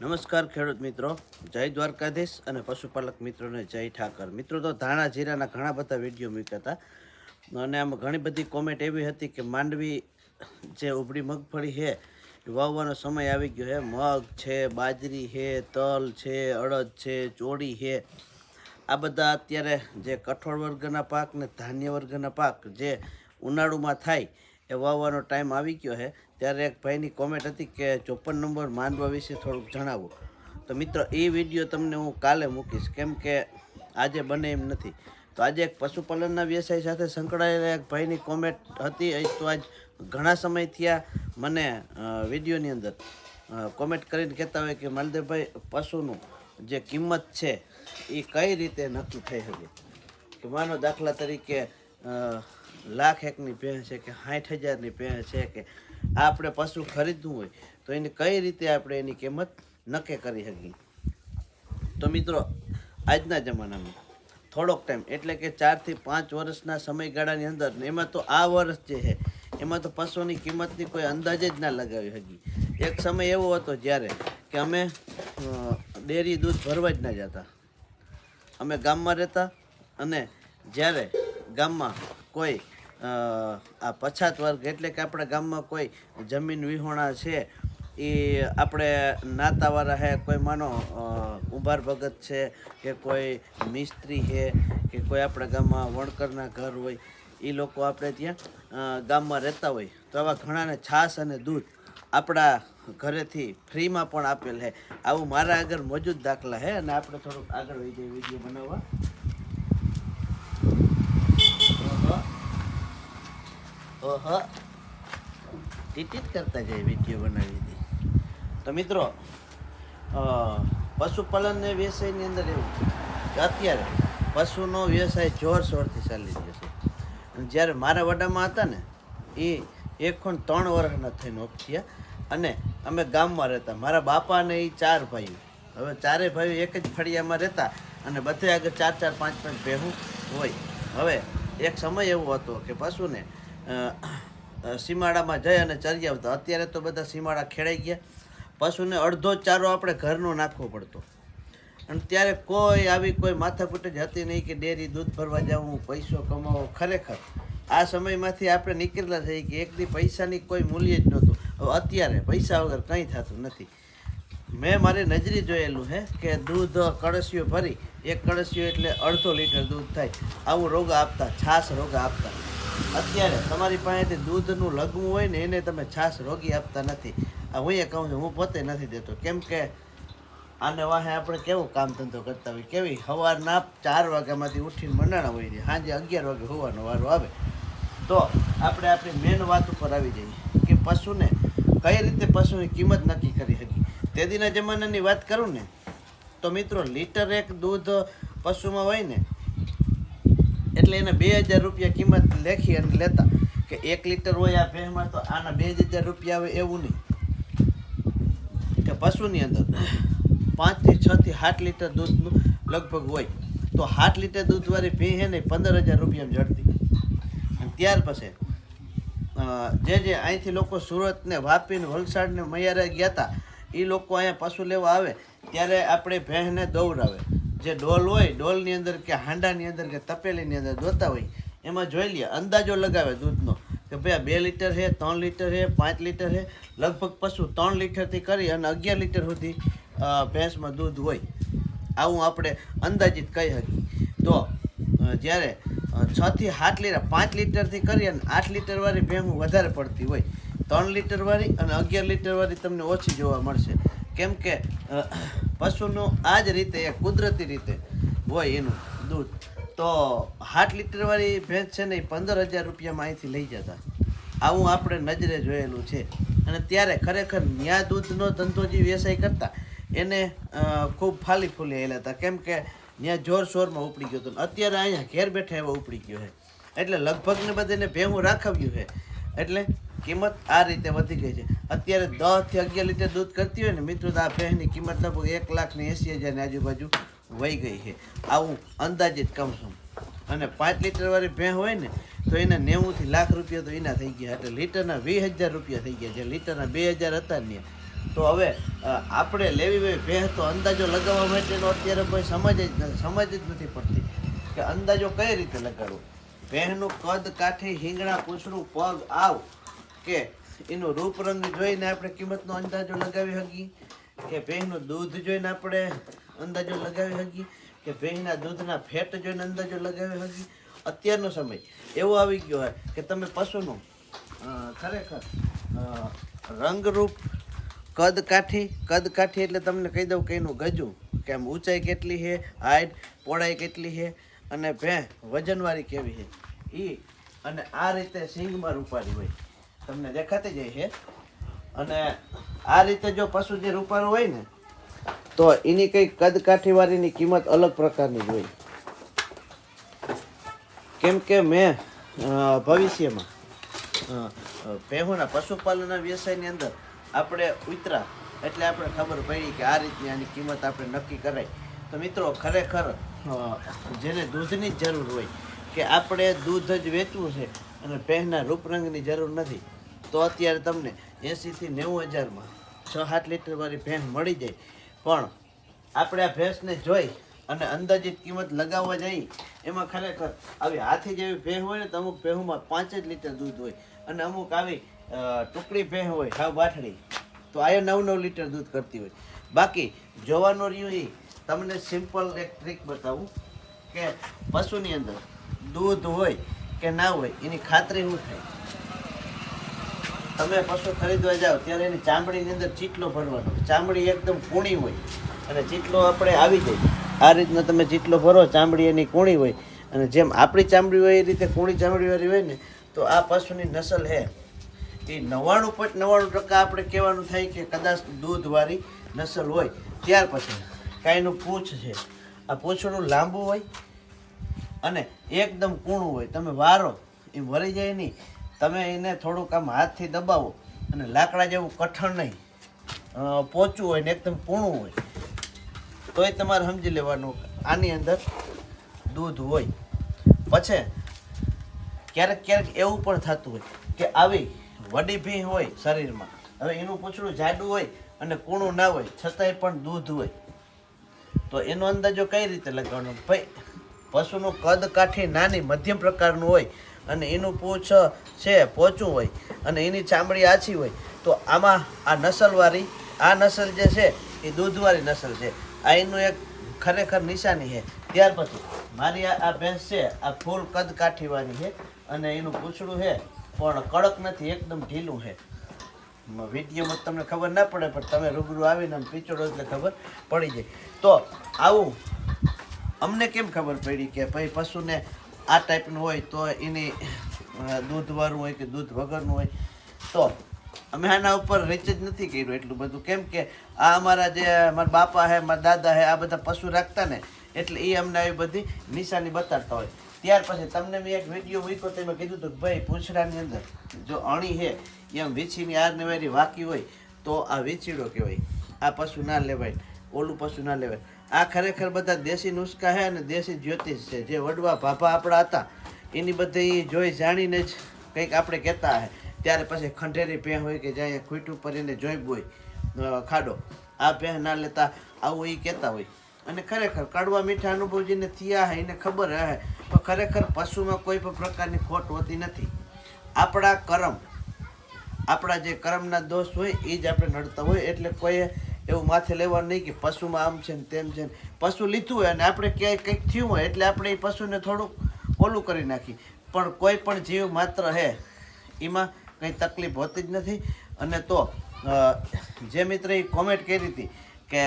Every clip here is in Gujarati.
નમસ્કાર ખેડૂત મિત્રો. જય દ્વારકાધીશ અને પશુપાલક મિત્રોને જય ઠાકર. મિત્રો, તો ધાણા, જીરાના ઘણા બધા વીડિયો મૂક્યા હતા. અને આમાં ઘણી બધી કોમેન્ટ એવી હતી કે માંડવી જે ઉભળી મગફળી છે વાવવાનો સમય આવી ગયો છે. મગ છે, બાજરી છે, તલ છે, અડદ છે, ચોળી છે. આ બધા અત્યારે જે કઠોળ વર્ગના પાક ને ધાન્ય વર્ગના પાક જે ઉનાળુમાં થાય એ વાવવાનો ટાઈમ આવી ગયો છે, ત્યારે એક ભાઈની કોમેન્ટ હતી કે ચોપન નંબર માંડવા વિશે થોડુંક જણાવો. તો મિત્રો, એ વીડિયો તમને હું કાલે મૂકીશ, કેમ કે આજે બને એમ નથી. તો આજે એક પશુપાલનના વ્યવસાય સાથે સંકળાયેલા એક ભાઈની કોમેન્ટ હતી, એ તો આજ ઘણા સમય થયા મને વિડીયોની અંદર કોમેન્ટ કરીને કહેતા હોય કે માલદેવભાઈ, પશુનું જે કિંમત છે, એ કઈ રીતે નક્કી થઈ શકે? કે માનો દાખલા તરીકે લાખ એકની ભેંસ છે કે સાઠ હજારની ભેંસ છે કે આપણે પશુ ખરીદવું હોય, તો એની કઈ રીતે આપણે એની કિંમત નક્કી કરી શકીએ? તો મિત્રો, આજના જમાનામાં થોડોક ટાઈમ એટલે કે ચારથી પાંચ વર્ષના સમયગાળાની અંદર એમાં તો આ વર્ષ જે છે, એમાં તો પશુની કિંમતની કોઈ અંદાજે જ ના લગાવી શકી એક સમય એવો હતો જ્યારે કે અમે ડેરી દૂધ ભરવા જ ના જતા. અમે ગામમાં રહેતા અને જ્યારે ગામમાં કોઈ આ પછાત વર્ગ એટલે કે આપણા ગામમાં કોઈ જમીન વિહોણા છે, એ આપણે નાતાવાળા છે કોઈ માનો ઉંભાર ભગત છે, કે કોઈ મિસ્ત્રી છે કે કોઈ આપણા ગામમાં વણકરના ઘર હોય એ લોકો આપણે ત્યાં ગામમાં રહેતા હોય. તો આવા ઘણાને છાશ અને દૂધ આપણા ઘરેથી ફ્રીમાં પણ આપેલ છે આવું મારા આગળ મોજૂદ દાખલા છે અને આપણે થોડુંક આગળ વધી જઈએ વીડિયો બનાવવા ઓહો. ટીટીટ કરતા જાય વીડિયો બનાવી હતી તો મિત્રો પશુપાલનને વ્યવસાયની અંદર એવું કે અત્યારે પશુનો વ્યવસાય જોરશોરથી ચાલી રહ્યો છે. અને જ્યારે મારા વડામાં હતા ને, એ એક ખોન ત્રણ વર્ષના થઈને ઓફ થયા અને અમે ગામમાં રહેતા. મારા બાપા ને એ ચાર ભાઈઓ. હવે ચારેય ભાઈઓ એક જ ફળિયામાં રહેતા અને બધે આગળ ચાર ચાર પાંચ પાંચ ભેહું હોય. હવે એક સમય એવો હતો કે પશુને સીમાડામાં જઈ અને ચરી આવતા. અત્યારે તો બધા સીમાડા ખેડાઈ ગયા. પશુને અડધો ચારો આપણે ઘરનો નાખવો પડતો. અને ત્યારે કોઈ આવી કોઈ માથાકૂટ જ હતી નહીં કે ડેરી દૂધ ભરવા જવું પૈસો કમાવો. ખરેખર, આ સમયમાંથી આપણે નીકળેલા થઈ કે એક દી પૈસાની કોઈ મૂલ્ય જ નહોતું. હવે અત્યારે પૈસા વગર કંઈ થતું નથી. મેં મારી નજરી જોયેલું હે કે દૂધ કળશીઓ ભરી, એક કળશીઓ એટલે અડધો લીટર દૂધ થાય. આવું રોગ આપતા, છાસ રોગ આપતા. અત્યારે તમારી પાસેથી દૂધનું લગવું હોય ને, એને તમે છાશ રોગી આપતા નથી. આ હું એ કહું છું, હું પોતે નથી દેતો. કેમ કે આને વાહે આપણે કેવું કામ ધંધો કરતા હોય કેવી સવારના ચાર વાગ્યામાંથી ઉઠીને મંડાણા છે સાંજે અગિયાર વાગે હોવાનો વારો આવે. તો આપણે આપણી મેન વાત ઉપર આવી જઈએ કે પશુને કઈ રીતે પશુની કિંમત નક્કી કરી શકી તેદીના જમાનાની વાત કરું ને, તો મિત્રો, લીટર એક દૂધ પશુમાં હોય ને એટલે એને બે હજાર રૂપિયા કિંમત લેખી અને લેતા કે એક લીટર હોય આ ભેંસમાં તો આના બે હજાર રૂપિયા આવે એવું નહીં. કે પશુની અંદર પાંચથી છથી સાત લીટર દૂધનું લગભગ હોય. તો સાત લીટર દૂધવાળી ભેં છે ને પંદર હજાર રૂપિયામાં જડતી. ત્યાર પછી જે જે અહીંથી લોકો સુરતને વાપીને વલસાડને મૈયારા ગયા હતા એ લોકો અહીંયા પશુ લેવા આવે, ત્યારે આપણે ભેંસને દોવરાવે જે ડોલ હોય, ડોલની અંદર કે હાંડાની અંદર કે તપેલીની અંદર દોતા હોય, એમાં જોઈ લઈએ અંદાજો લગાવે દૂધનો. કે ભાઈ બે લીટર છે ત્રણ લીટર છે પાંચ લીટર છે લગભગ પશુ ત્રણ લીટરથી કરી અને અગિયાર લીટર સુધી ભેંસમાં દૂધ હોય. આવું આપણે અંદાજિત કહી શકીએ. તો જ્યારે છથી સાત લીટર, પાંચ લીટરથી કરી અને આઠ લીટરવાળી ભેંસું વધારે પડતી હોય, ત્રણ લીટરવાળી અને અગિયાર લીટરવાળી તમને ઓછી જોવા મળશે. કેમ કે પશુનું આ જ રીતે, કુદરતી રીતે હોય એનું દૂધ. તો સાત લીટરવાળી ભેંસ છે ને એ પંદર હજાર રૂપિયામાં અહીંથી લઈ જતા. આવું આપણે નજરે જોયેલું છે. અને ત્યારે ખરેખર ન્યા દૂધનો ધંધો જે વ્યવસાય કરતા, એને ખૂબ ફાલી ફૂલી આવેલા હતા. કેમ કે ત્યાં જોર શોરમાં ઉપડી ગયો હતો. અત્યારે અહીંયા ઘેર બેઠા એવો ઉપડી ગયો છે. એટલે લગભગને બધાને ભેહું રાખાવ્યું છે. એટલે કિંમત આ રીતે વધી ગઈ છે. અત્યારે દસથી અગિયાર લીટર દૂધ કરતી હોય ને, મિત્રો આ ભેંસની કિંમત લગભગ એક લાખ ને એંસી હજારની આજુબાજુ વહી ગઈ છે. આવું અંદાજિત કમસમ અને પાંચ લીટર વાળી ભેંસ હોય ને, તો એના નેવુંથી લાખ રૂપિયા તો એના થઈ ગયા એટલે લીટરના વીસ હજાર રૂપિયા થઈ ગયા જે લીટરના બે હજાર હતા ને તો હવે આપણે લેવી હોય ભેહ તો અંદાજો લગાવવા માટેનો અત્યારે કોઈ સમજ જ સમજ જ નથી પડતી કે અંદાજો કઈ રીતે લગાડવો. ભેહનું કદ કાઠી, હિંગણા, પૂછડું, પગ, આવ કે એનું રૂપ રંગ જોઈને આપણે કિંમતનો અંદાજો લગાવી શકીએ કે ભેંનું દૂધ જોઈને આપણે અંદાજો લગાવી શકીએ કે ભેંના દૂધના ફેટ જોઈને અંદાજો લગાવી શકીએ અત્યારનો સમય. એવો આવી ગયો હોય કે તમે પશુનું ખરેખર રંગરૂપ કદ કાઠી કદ કાઠી એટલે તમને કહી દઉં કે એનું ગજું કે આમ ઊંચાઈ કેટલી છે, હાઈટ, પહોળાઈ કેટલી છે અને ભે વજનવાળી કેવી છે? એ અને આ રીતે સિંગમાં રૂપારી હોય. તમને દેખાતી જાય છે. અને આ રીતે જો પશુ જે રૂપારું હોય ને, તો એની કઈ કદ કાઠીવાળીની કિંમત અલગ પ્રકારની હોય. કેમ કે મેં ભવિષ્યમાં ભેહુના પશુપાલનના વ્યવસાયની અંદર આપણે ઉતરા, એટલે આપણે ખબર પડી કે આ રીતની આની કિંમત આપણે નક્કી કરાય. તો મિત્રો, ખરેખર જેને દૂધની જ જરૂર હોય, કે આપણે દૂધ જ વેચવું છે અને ભેંના રૂપરંગની જરૂર નથી. તો અત્યારે તમને એંસીથી નેવું હજારમાં છ સાત લીટરવાળી ભેંસ મળી જાય. પણ આપણે આ ભેંસને જોઈ અને અંદાજિત કિંમત લગાવવા જઈએ એમાં ખરેખર આવી હાથી જેવી ભેંસ હોય ને તો અમુક ભેહુમાં પાંચ જ લીટર દૂધ હોય અને અમુક આવી ટુકડી ભેંસ હોય સાવ બાઠડી તો આ નવ નવ લીટર દૂધ કરતી હોય. બાકી જોવાનું રહ્યું એ તમને સિમ્પલ એક ટ્રીક બતાવું કે પશુની અંદર દૂધ હોય કે ના હોય, એની ખાતરી શું થાય. તમે પશુ ખરીદવા જાઓ, ત્યારે એની ચામડીની અંદર ચીટલો ભરવાનો. ચામડી એકદમ કૂણી હોય અને ચીટલો આપણે આવી જાય. આ રીતના તમે ચીટલો ભરો, ચામડી એની કૂણી હોય. અને જેમ આપણી ચામડી હોય એ રીતે કૂણી ચામડીવાળી હોય ને, તો આ પશુની નસલ હે. એ નવ્વાણું પોઈન્ટ નવ્વાણું ટકા આપણે કહેવાનું થાય કે કદાચ દૂધવાળી નસલ હોય. ત્યાર પછી કાંઈનું પૂંછ છે. આ પૂંછડું લાંબુ હોય અને એકદમ કૂણું હોય. તમે વારો, એ વળી જાય નહીં. તમે એને થોડુંક આમ હાથથી દબાવો અને લાકડા જેવું કઠણ નહીં. પોચું હોય ને એકદમ કૂણું હોય. તોય તમારે સમજી લેવાનું આની અંદર દૂધ હોય. પછી ક્યારેક ક્યારેક એવું પણ થતું હોય કે આવી વડી ભી હોય શરીરમાં. હવે એનું પૂછડું જાડું હોય અને કૂણું ના હોય, છતાંય પણ દૂધ હોય. તો એનો અંદાજો કઈ રીતે લગાવવાનો? ભાઈ પશુનું કદ કાઠી નાની મધ્યમ પ્રકારનું હોય અને એનું પૂંછ છે પોચું હોય અને એની ચામડી આછી હોય, તો આમાં આ નસલવાળી, આ નસલ જે છે, એ દૂધવાળી નસલ છે. આ એનું એક ખરેખર નિશાની છે. ત્યાર પછી મારી આ ભેંસ છે, આ ફૂલ કદ કાઠીવાળી છે અને એનું પૂછડું છે, પણ કડક નથી, એકદમ ઢીલું છે. વિડીયોમાં તમને ખબર ના પડે, પણ તમે રૂબરૂ આવીને આમ પીચોડો એટલે ખબર પડી જાય. તો આવું અમને કેમ ખબર પડી કે ભાઈ પશુને આ ટાઈપનું હોય તો એની દૂધવાળું હોય કે દૂધ વગરનું હોય, તો અમે આના ઉપર રિચ નથી કર્યું એટલું બધું. કેમ કે આ અમારા જે મારા બાપા હે, મારા દાદા હે, આ બધા પશુ રાખતા ને, એટલે એ અમને આવી બધી નિશાની બતાડતા હોય. ત્યાર પછી તમને મેં એક વીડિયો મૂક્યો, તેમાં કીધું હતું ભાઈ પૂંછડાની અંદર જો અણી છે એમ વીછીની આર નેવારી વાકી હોય, તો આ વીછીડો કહેવાય. આ પશુ ના લેવાય, ઓલું પશુ ના લેવાય. આ ખરેખર બધા દેશી નુસ્ખા છે અને દેશી જ્યોતિષ છે. જે વડવા ભાભા આપણા હતા, એની બધી જોઈ જાણીને જ કંઈક આપણે કહેતા હે. ત્યારે પછી ખંડેરી ભેં હોય કે જ્યાં ખૂટ પર એને જોઈબ હોય ખાડો. આ ભેં ના લેતા આવું એ કહેતા હોય. અને ખરેખર કડવા મીઠા અનુભવ જેને થયા હે, એને ખબર હે. પણ ખરેખર પશુમાં કોઈ પણ પ્રકારની ખોટ હોતી નથી. આપણા કરમ, આપણા જે કર્મના દોષ હોય એ જ આપણે નડતા હોય. એટલે કોઈ એવું માથે લેવાનું નહીં કે પશુમાં આમ છે ને તેમ છે ને. પશુ લીધું હોય અને આપણે ક્યાંય કંઈક થયું હોય એટલે આપણે એ પશુને થોડુંક ઓલું કરી નાખી. પણ કોઈ પણ જીવ માત્ર હે, એમાં કંઈ તકલીફ હોતી જ નથી. અને તો જે જે મિત્રએ કોમેન્ટ કરી હતી કે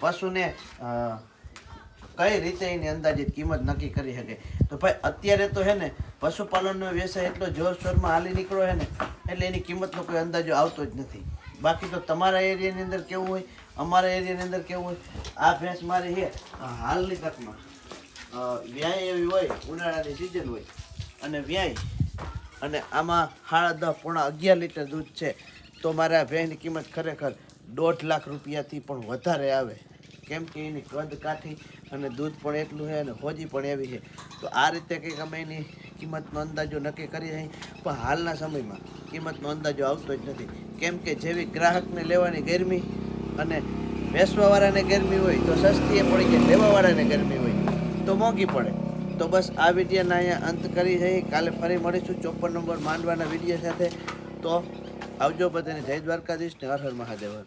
પશુને કઈ રીતે એની અંદાજિત કિંમત નક્કી કરી શકે? તો ભાઈ, અત્યારે તો હે ને, પશુપાલનનો વ્યવસાય એટલો જોરશોરમાં હાલી નીકળ્યો હે ને, એટલે એની કિંમતનો કોઈ અંદાજો આવતો જ નથી. બાકી તો તમારા એરિયાની અંદર કેવું હોય? અમારા એરિયાની અંદર કેવું હોય? આ ભેંસ મારી છે. હાલની તકમાં. વ્યાય એવી હોય, ઉનાળાની સિઝન હોય. અને વ્યાય. અને આમાં સાડા દસ પોણા અગિયાર લીટર દૂધ છે. તો મારે આ ભેંસની કિંમત ખરેખર દોઢ લાખ રૂપિયાથી પણ વધારે આવે. કેમ કે એની કદ કાઠી અને દૂધ પણ એટલું છે અને હોજી પણ એવી છે. તો આ રીતે કંઈક અમે એની કિંમતનો અંદાજો નક્કી કરી રહી પણ હાલના સમયમાં કિંમતનો અંદાજો આવતો જ નથી. કેમ કે જેવી ગ્રાહકને લેવાની ગરમી અને વેચવાવાળાને ગરમી હોય, તો સસ્તી એ પડી જાય, લેવાવાળાને ગરમી હોય, તો મોંઘી પડે. તો બસ આ વિડીયોના અહીંયા અંત કરી જઈએ કાલે ફરી મળીશું ચોપન નંબર માંડવાના વીડિયો સાથે. તો આવજો બધાને. જય દ્વારકાધીશ ને હર હર મહાદેવ.